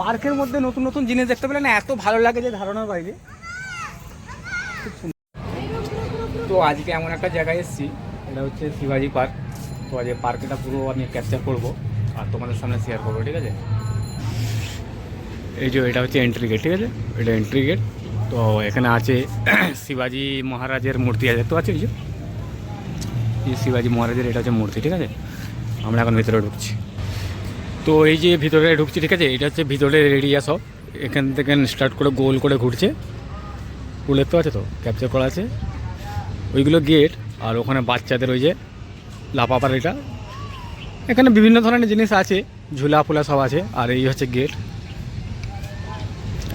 পার্কের মধ্যে নতুন নতুন জিনিস দেখতে পেলে না এত ভালো লাগে যে ধারণার বাইরে। তো আজকে এমন একটা জায়গায় এসেছি, এটা হচ্ছে শিবাজি পার্ক। তো আজকে পার্কটা পুরো আমি ক্যাপচার করব আর তোমাদের সামনে শেয়ার করব, ঠিক আছে? এই যে এটা হচ্ছে এন্ট্রি গেট ঠিক আছে? এটা এন্ট্রি গেট তো এখানে আছে শিবাজি মহারাজের মূর্তি, আছে তো আছে এই যে শিবাজি মহারাজের এটা হচ্ছে মূর্তি, ঠিক আছে? আমরা এখন ভিতরে ঢুকছি। তো এই যে ভিতরে ঢুকছি, ঠিক আছে? এটা হচ্ছে ভিতরের এরিয়া সব এখান থেকে স্টার্ট করে গোল করে ঘুরছে। পুলের তো আছে তো ক্যাপচার করা আছে। ওইগুলো গেট আর ওখানে বাচ্চাদের ওই যে লাপাপার এটা। এখানে বিভিন্ন ধরনের জিনিস আছে, ঝুলা ফুলা সব আছে, আর এই হচ্ছে গেট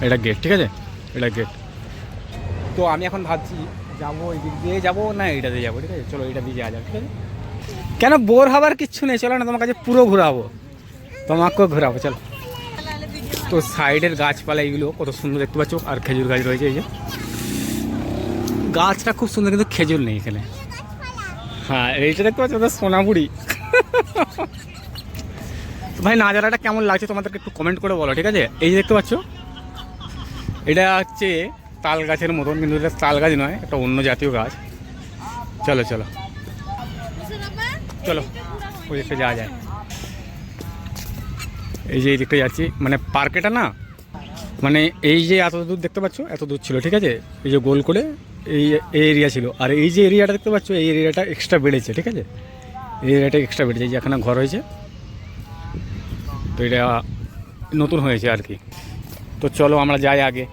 এটা গেট ঠিক আছে? এটা গেট তো আমি এখন ভাবছি, যাব এই দিক দিয়ে যাব না এটা দিয়ে যাব, ঠিক আছে? চলো এটা দিয়ে যাওয়া যাক, ঠিক আছে? কেন, বোর হবার কিচ্ছু নেই, চলো না তোমার কাছে পুরো ঘোরাবো। তোমাকেও ঘোরাবো, চলো। তো সাইডের গাছপালা এইগুলো কত সুন্দর দেখতে পাচ্ছ, আর খেজুর গাছ রয়েছে এই যে। গাছটা খুব সুন্দর, কিন্তু খেজুর নেই এখানে। হ্যাঁ এইটা দেখতে পাচ্ছ, ওটা সোনাপুরি ভাই, নাজারাটা কেমন লাগছে তোমাদেরকে একটু কমেন্ট করে বলো, ঠিক আছে? এই যে দেখতে পাচ্ছ, এটা হচ্ছে তাল গাছের মতন, কিন্তু এটা তাল গাছ নয় একটা অন্য জাতীয় গাছ। চলো চলো। চলো, ওই দিকটা যাওয়া যায় এই যে এই যাচ্ছি মানে পার্কেটা না মানে এই যে এত দূর দেখতে পাচ্ছ, এত দূর ছিল, ঠিক আছে? এই যে গোল করে এই এই এরিয়া ছিল। আর এই যে এরিয়াটা দেখতে পাচ্ছ, এই এরিয়াটা এক্সট্রা বেড়েছে, ঠিক আছে? এই এরিয়াটা এক্সট্রা বেড়েছে যে এখানে ঘর হয়েছে। তো এটা নতুন হয়েছে আর কি। তো চলো আমরা যাই আগে।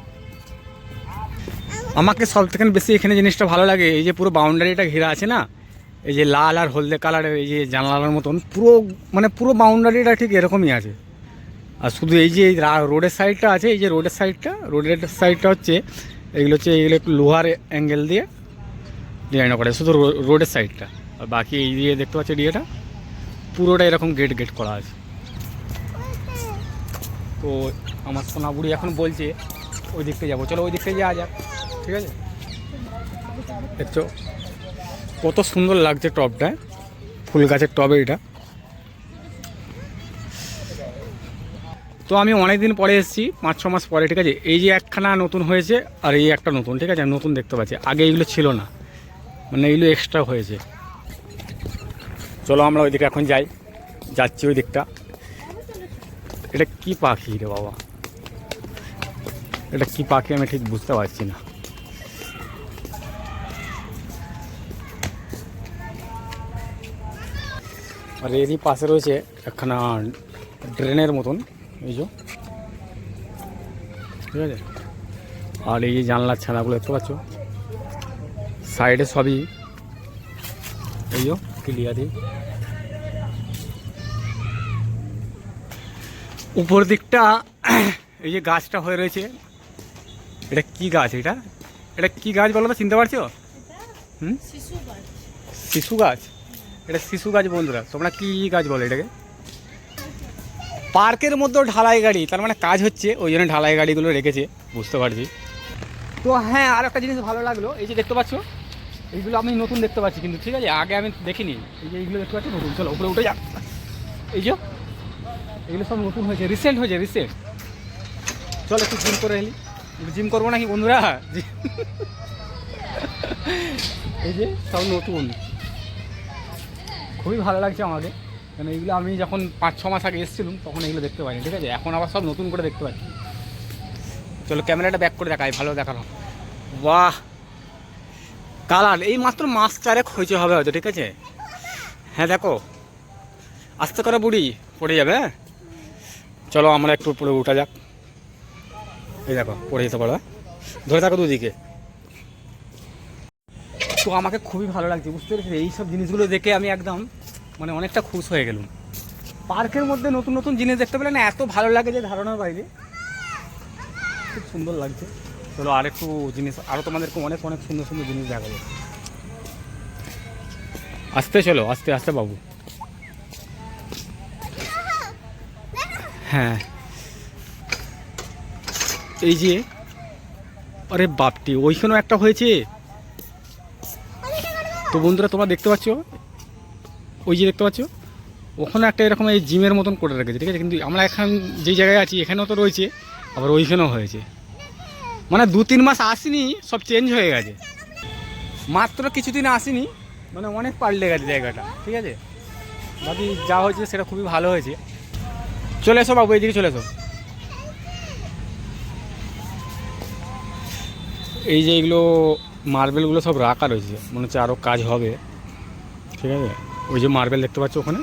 আমাকে সব থেকে বেশি এখানে জিনিসটা ভালো লাগে, এই যে পুরো বাউন্ডারিটা ঘেরা আছে না, এই যে লাল আর হলদে কালারের এই যে জানালার মতন, পুরো মানে পুরো বাউন্ডারিটা ঠিক এরকমই আছে। আর শুধু এই যে রোডের সাইডটা আছে, এই যে রোডের সাইডটা রোডের সাইডটা হচ্ছে, এগুলো হচ্ছে, এগুলো একটু লোহার অ্যাঙ্গেল দিয়ে ডিজাইন করে শুধু রোডের সাইডটা আর বাকি এই দিয়ে দেখতে পাচ্ছি এরিয়াটা পুরোটা এরকম গেট গেট করা আছে। তো আমার সোনা বুড়ি এখন বলছে, ওই দিকটা যাব। চলো ওই দিকটাই যাওয়া যাক, ঠিক আছে? দেখছ? কত সুন্দর লাগছে টবটা ফুল গাছের টবে এটা। তো আমি অনেক দিন পরে এসেছি, পাঁচ, ছ মাস পরে, ঠিক আছে? এই যে একখানা নতুন হয়েছে আর এই একটা নতুন, ঠিক আছে? নতুন দেখতে পাচ্ছি। আগে এইগুলো ছিল না। মানে এইগুলো এক্সট্রা হয়েছে। চলো আমরা ওই দিকে এখন যাই। যাচ্ছি ওই দিকটা। এটা কি পাখি রে বাবা? এটা কি পাখি আমি ঠিক বুঝতে পারছি না। আর এরই পাশে রয়েছে একখানা ড্রেনের মতন। এই যে ঠিক আছে? আর এই যে জানলার ছানাগুলো দেখতে পাচ্ছ? সাইডে সবই এই যে ক্লিয়ারই উপর দিকটা এই যে গাছটা হয়ে রয়েছে। এটা কি গাছ এটা? এটা কি গাছ বলো তো চিনতে পারছ? হুম? শিশু গাছ। শিশু গাছ? এটা শিশু গাছ বন্ধুরা তোমরা কি গাছ বলো এটাকে? পার্কের মধ্যেও ঢালাই গাড়ি, তার মানে কাজ হচ্ছে, ওই জন্য ঢালাই গাড়িগুলো রেখেছে, বুঝতে পারছি। তো হ্যাঁ আর একটা জিনিস ভালো লাগল, এই যে দেখতে পাচ্ছ, এইগুলো আমি নতুন দেখতে পাচ্ছি, কিন্তু ঠিক আছে, আগে আমি দেখিনি, এই যে এইগুলো দেখতে পাচ্ছি, নতুন, চলো, উপরে উঠে যাক। এই যে, এগুলো সব নতুন হয়েছে রিসেন্ট হয়েছে রিসেন্ট চলো একটু জিম করে এলি। জিম করব নাকি, বন্ধুরা? এই যে, সব নতুন। খুবই ভালো লাগছে আমাকে। কারণ এইগুলো আমি যখন পাঁচ ছ মাস আগে এসেছিলাম তখন এগুলো দেখতে পাইনি ঠিক আছে? এখন আবার সব নতুন করে দেখতে পাচ্ছি। চলো ক্যামেরাটা ব্যাক করে দেখাই ভালো দেখানো বাহ! কালার এই মাত্র মাস চারেক হয়েছে হবে হয়তো ঠিক আছে? হ্যাঁ দেখো। আস্তে করে বুড়ি পড়ে যাবে হ্যাঁ? চলো আমরা একটু উপরে উঠা যাক। এই দেখো পড়ে যেতে পারো হ্যাঁ? ধরে থাকো দুদিকে। তো আমাকে খুবই ভালো লাগছে বুঝতে পেরেছি? এই সব জিনিসগুলো দেখে আমি একদম মানে অনেকটা খুশ হয়ে গেলাম। পার্কের মধ্যে নতুন নতুন জিনিস দেখতে পেলে না এত ভালো লাগে যে ধারণার বাইরে। খুব সুন্দর লাগছে। চলো আর একটু জিনিস আরও তোমাদেরকে অনেক অনেক সুন্দর সুন্দর জিনিস দেখাবো। আস্তে চলো, আস্তে আস্তে বাবু। হ্যাঁ। এই যে, আরে বাপটি ওইখানেও একটা হয়েছে? তো বন্ধুরা, তোমরা দেখতে পাচ্ছ? ওই যে দেখতে পাচ্ছ? ওখানে একটা এরকম এই জিমের মতন করে রেখেছে, ঠিক আছে? কিন্তু আমরা এখন যেই জায়গায় আছি, এখানেও তো রয়েছে, আবার ওইখানেও হয়েছে। মানে দু তিন মাস আসিনি, সব চেঞ্জ হয়ে গেছে। মাত্র কিছুদিন আসিনি মানে অনেক পাল্টে গেছে জায়গাটা, ঠিক আছে? বাকি যা হয়েছে সেটা খুবই ভালো হয়েছে। চলে এসো বাবু, এইদিকে চলে এসো। এই যে এগুলো মার্বেলগুলো সব রাখা রয়েছে, মনে হচ্ছে আরও কাজ হবে, ঠিক আছে? ওই যে মার্বেল দেখতে পাচ্ছ ওখানে?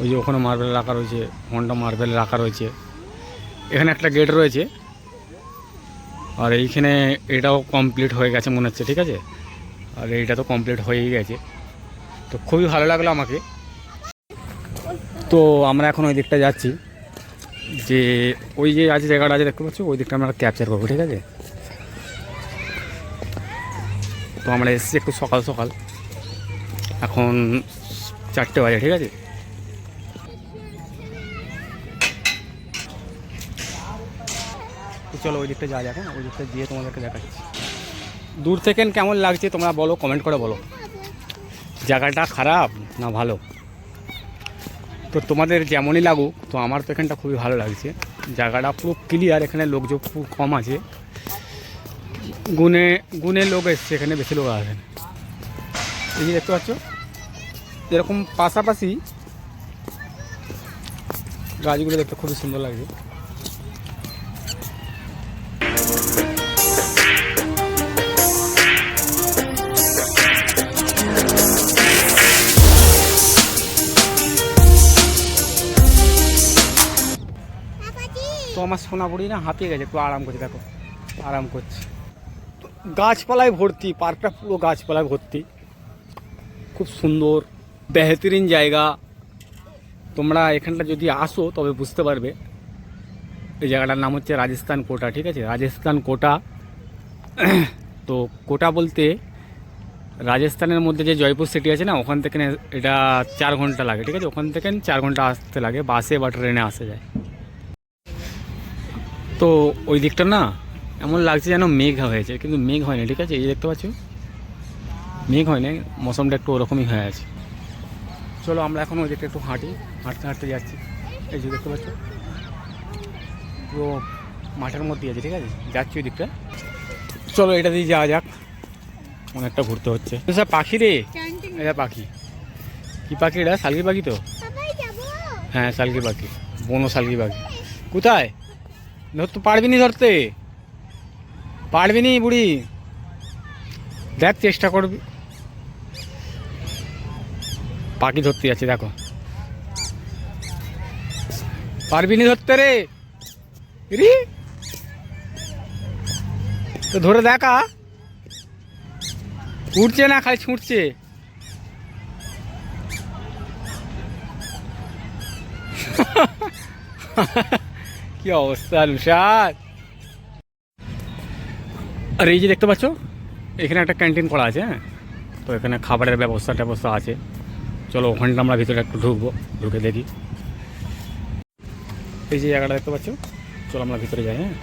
ওই যে ওখানে মার্বেল রাখা রয়েছে হন্ডা মার্বেল রাখা রয়েছে। এখানে একটা গেট রয়েছে। আর এইখানে এটাও কমপ্লিট হয়ে গেছে মনে হচ্ছে, ঠিক আছে? আর এইটা তো কমপ্লিট হয়েই গেছে। তো খুবই ভালো লাগল আমাকে। তো আমরা এখন ওই দিকটা যাচ্ছি। যে ওই যে আছে জায়গাটা আছে, দেখতে পাচ্ছ? ওই দিকটা আমরা ক্যাপচার করব, ঠিক আছে? তো আমরা এসেছি একটু সকাল সকাল। এখন চারটে বাজে, ঠিক আছে? চলো ওই দিকটা যাওয়া যাক হ্যাঁ? ওই দিকটা গিয়ে তোমাদেরকে দেখাচ্ছি। দূর থেকে কেমন লাগছে তোমরা বলো কমেন্ট করে বলো। জায়গাটা খারাপ না ভালো? তো তোমাদের যেমনই লাগুক, তো আমার তো এখানটা খুবই ভালো লাগছে। জায়গাটা পুরো ক্লিয়ার এখানে লোকজন খুব কম আছে। গুনে গুনে লোক এসছে, এখানে বেশি লোক আসে না। এই যে দেখতে পাচ্ছ, এরকম পাশাপাশি গাছগুলো দেখতে খুবই সুন্দর লাগছে। তো আমার সোনা সোনাপুরি না হাঁপিয়ে গেছে, একটু আরাম করছে, দেখো, আরাম করছে। গাছপালায় ভর্তি, পার্কটা পুরো গাছপালায় ভর্তি। খুব সুন্দর, বেহতরিন জায়গা। তোমরা এখানটা যদি আসো, তবে বুঝতে পারবে। এই জায়গাটার নাম হচ্ছে রাজস্থান কোটা, ঠিক আছে? রাজস্থান কোটা। তো কোটা বলতে রাজস্থানের মধ্যে যে জয়পুর সিটি আছে না, ওখান থেকে এটা চার ঘণ্টা লাগে, ঠিক আছে? ওখান থেকে চার ঘণ্টা আসতে লাগে বাসে বা ট্রেনে আসা যায়। তো ওই দিকটা না, এমন লাগছে যেন মেঘ হয়েছে, কিন্তু মেঘ হয়নি, ঠিক আছে? এই দেখতে পাচ্ছ? মেঘ হয়নি মৌসুমটা একটু ওরকমই হয়ে আছে। চলো আমরা এখন ওই দিকটা একটু হাঁটি হাঁটতে হাঁটতে যাচ্ছি। এই যে দেখতে পাচ্ছ? পুরো মাঠের মধ্যে আছে ঠিক আছে? যাচ্ছি ওই দিকটা। চলো এটা দিয়ে যাওয়া যাক। অনেকটা ঘুরতে হচ্ছে। স্যার পাখি রে। এটা পাখি। কি পাখি এটা শালকি পাখি তো? হ্যাঁ শালকি পাখি। বনো শালকি পাখি। কোথায়? ধর তো পারবি নি ধরতে? পারবি নি বুড়ি? দেখ চেষ্টা করবি। পাখি ধরতে যাচ্ছে, দেখো। পারবি নি ধরতে রে? তো ধরে দেখা। উঠছে না, খালি ছুটছে কি অবস্থা, নুসাদ? আর, এই যে দেখতে পাচ্ছ, এখানে একটা ক্যান্টিন করা আছে হ্যাঁ? তো এখানে খাবারের ব্যবস্থা ট্যবস্থা আছে। চলো ওখানটা আমরা ভিতরে একটু ঢুকবো, ঢুকে দেখি। এই যে জায়গাটা দেখতে পাচ্ছ? চলো আমরা ভিতরে যাই হ্যাঁ।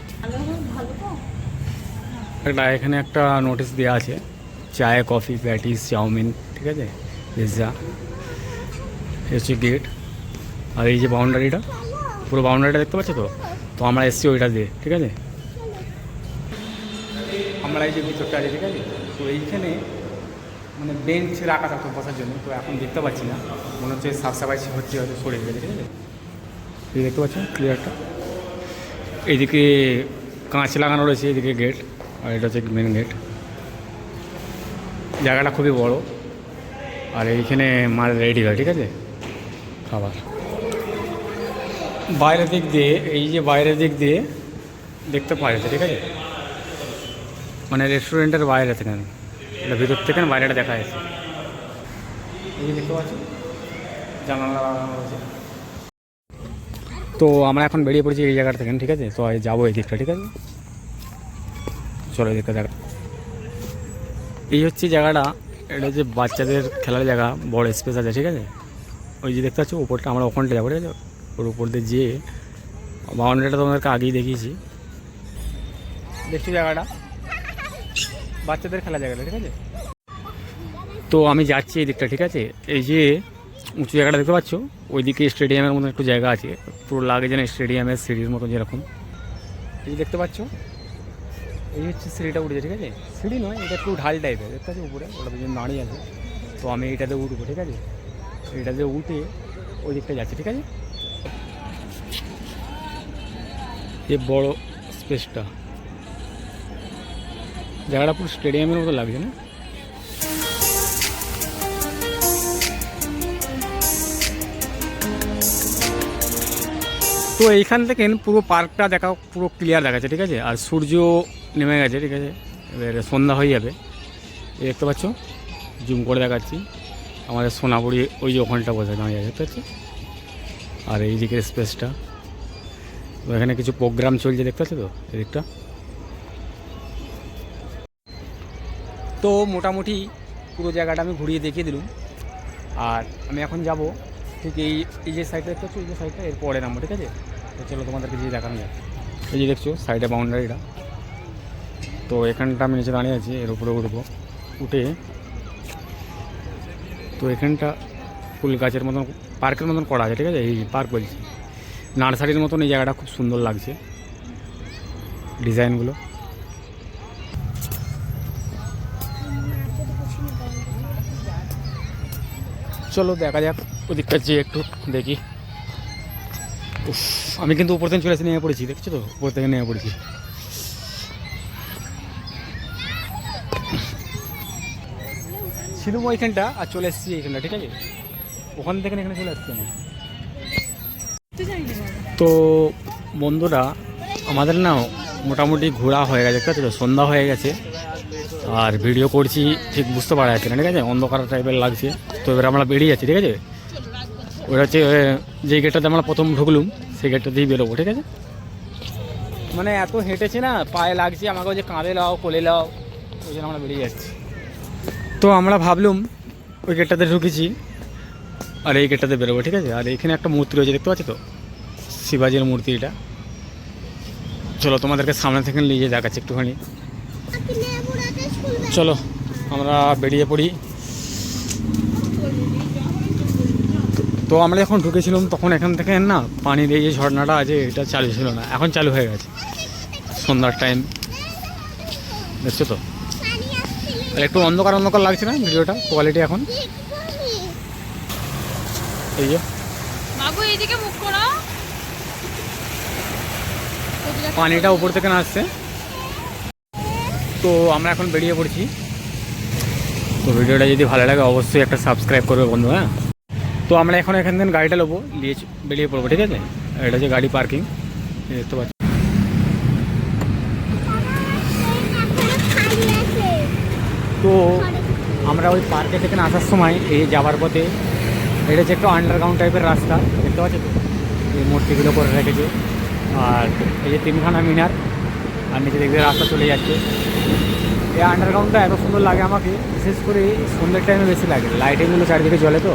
একটা এখানে একটা নোটিশ দেওয়া আছে, চায়ে কফি প্যাটিস চাউমিন, ঠিক আছে? পিৎজা হচ্ছে গেট আর এই যে বাউন্ডারিটা পুরো বাউন্ডারিটা দেখতে পাচ্ছ তো? তো আমরা এসছি ওইটা দিয়ে, ঠিক আছে? আমরা এই যে ভিতরটা আছে, ঠিক আছে? তো এইখানে মানে বেঞ্চ রাখা থাকতো বসার জন্য, তো এখন দেখতে পাচ্ছি না। মনে হচ্ছে সাফ সাফাই হচ্ছে হয়তো সরে গেছে, ঠিক আছে? দেখতে পাচ্ছেন ক্লিয়ারটা এইদিকে কাঁচ লাগানো রয়েছে এদিকে গেট আর এটা হচ্ছে মেন গেট জায়গাটা খুবই বড়। আর এইখানে মাল রেডি হয়, ঠিক আছে? খাবার। বাইরের দিক দিয়ে, এই যে বাইরের দিক দিয়ে দেখতে পাওয়া যাচ্ছে, ঠিক আছে? মানে রেস্টুরেন্টের বাইরে থেকে। এটা ভিতর থেকে বাইরেটা দেখা যাচ্ছে। এই দেখতে পাচ্ছি জানালা লাগানো রয়েছে তো আমরা এখন বেরিয়ে পড়েছি এই জায়গাটা থেকে ঠিক আছে? তো যাব এই দিকটা ঠিক আছে? চলো এই দিকটা দেখা। এই হচ্ছে জায়গাটা এটা হচ্ছে বাচ্চাদের খেলার জায়গা বড় স্পেস আছে ঠিক আছে? ওই যে দেখতে পাচ্ছ উপরটা আমরা ওখানটা যাব ঠিক আছে? ওর উপর দিয়ে যেয়ে বাউন্ডারিটা তোমাদেরকে আগেই দেখিয়েছি। দেখছি জায়গাটা? বাচ্চাদের খেলা জায়গাটা, ঠিক আছে? তো আমি যাচ্ছি এই দিকটা, ঠিক আছে? এই যে উঁচু জায়গাটা দেখতে পাচ্ছ? ওইদিকে স্টেডিয়ামের মতো একটু জায়গা আছে। পুরো লাগে যেন স্টেডিয়ামের সিঁড়ির মতো যেরকম। এই যে দেখতে পাচ্ছ? এই হচ্ছে সিঁড়িটা উঠেছে, ঠিক আছে? সিঁড়ি নয়, এটা একটু ঢাল টাইপের দেখতে পাচ্ছি উপরে? ওটা দুজন দাঁড়িয়ে আছে। তো আমি এইটাতে উঠবো, ঠিক আছে? এইটাতে উঠে ওই দিকটা যাচ্ছি, ঠিক আছে? এই বড় স্পেসটা জায়গাটা পুরো স্টেডিয়ামের মতো লাগছে না তো এইখান থেকে পুরো পার্কটা দেখা পুরো ক্লিয়ার দেখা যাচ্ছে ঠিক আছে? আর সূর্য নেমে গেছে, ঠিক আছে? এবার সন্ধ্যা হয়ে যাবে। দেখতে পাচ্ছ? জুম করে দেখাচ্ছি। আমাদের সোনাপুরি ওই যে ওখানটা বসে দাঁড়িয়ে দেখতে পাচ্ছ আর এই দিকের স্পেসটা এখানে কিছু প্রোগ্রাম চলছে, দেখতে পাচ্ছ তো? এদিকটা। তো মোটামুটি পুরো জায়গাটা আমি ঘুরিয়ে দেখিয়ে দিলাম। আর আমি এখন যাব ঠিক এই এই যে সাইডটা দেখতে পাচ্ছ? এই যে সাইডটা এর পরে নামবো ঠিক আছে? তো চলো তোমাদেরকে যে দেখানো যাক। এই যে দেখছ সাইডে বাউন্ডারিটা তো এখানটা আমি নিচে দাঁড়িয়ে আছি, এর উপরে উঠবো। উঠে তো এখানটা ফুল গাছের মতন, পার্কের মতন করা আছে, ঠিক আছে? এই পার্ক বলছি। নার্সারির মতন এই জায়গাটা খুব সুন্দর লাগছে। ডিজাইনগুলো। চলো দেখা যাক। ওদিকটা যেয়ে একটু দেখি। আমি কিন্তু উপর থেকে চলে এসে নেমে পড়েছি, দেখছ তো? উপর থেকে নেমে পড়েছি। ছিলুম ওইখানটা আর চলে এসেছি এইখানটা, ঠিক আছে? ওখান থেকে এখানে চলে আসছি আমি। তো বন্ধুরা, আমাদের না মোটামুটি ঘোরা হয়ে গেছে, ঠিক আছে সন্ধ্যা হয়ে গেছে। আর ভিডিও করছি ঠিক বুঝতে পারা যাচ্ছে না, ঠিক আছে? অন্ধকার টাইপের লাগছে। তো এবার আমরা বেরিয়ে যাচ্ছি ঠিক আছে? ওটা হচ্ছে যেই গেটটাতে আমরা প্রথম ঢুকলুম সেই গেটটা দিয়েই বেরোবো ঠিক আছে? মানে এত হেঁটেছি না পায়ে লাগছে আমাকে ওই যে কাঁধে লাও কোলে লাও। ওই জন্য আমরা বেরিয়ে যাচ্ছি। তো আমরা ভাবলুম ওই গেটটাতে ঢুকেছি আর এই গেটটাতে বেরোবো ঠিক আছে? আর এখানে একটা মূর্তি রয়েছে দেখতে পাচ্ছি তো? শিবাজির মূর্তি এটা। চলো তোমাদেরকে সামনে থেকে নিয়ে যেয়ে দেখাচ্ছি একটুখানি। চলো আমরা বেরিয়ে পড়ি। তো আমরা যখন ঢুকেছিলাম তখন এখান থেকে না পানির এই যে ঝর্ণাটা আছে এটা চালু ছিল না। এখন চালু হয়ে গেছে। সন্ধ্যার টাইম দেখছ তো? একটু অন্ধকার অন্ধকার লাগছে না ভিডিওটা? কোয়ালিটি এখন? এই যে। পানিটা উপর থেকে না আসছে। তো আমরা এখন বেরিয়ে পড়ছি। তো ভিডিওটা যদি ভালো লাগে অবশ্যই একটা সাবস্ক্রাইব করবে বন্ধু হ্যাঁ? তো আমরা এখন এখান থেকে গাড়িটা নেব, নিয়ে বেরিয়ে পড়ব, ঠিক আছে? এটা হচ্ছে গাড়ি পার্কিং দেখতে পাচ্ছি তো আমরা ওই পার্কে থেকে আসার সময় এই যাওয়ার পথে, এটা হচ্ছে একটা আন্ডারগ্রাউন্ড টাইপের রাস্তা, দেখতে পাচ্ছ তো? এই মূর্তিগুলো করে রেখেছে। আর এই যে তিনখানা মিনার, আর নিচে দেখবে রাস্তা চলে যাচ্ছে। এই আন্ডারগ্রাউন্ডটা এত সুন্দর লাগে আমাকে, বিশেষ করে সন্ধ্যের টাইমে বেশি লাগে। লাইটিংগুলো চারিদিকে জ্বলে তো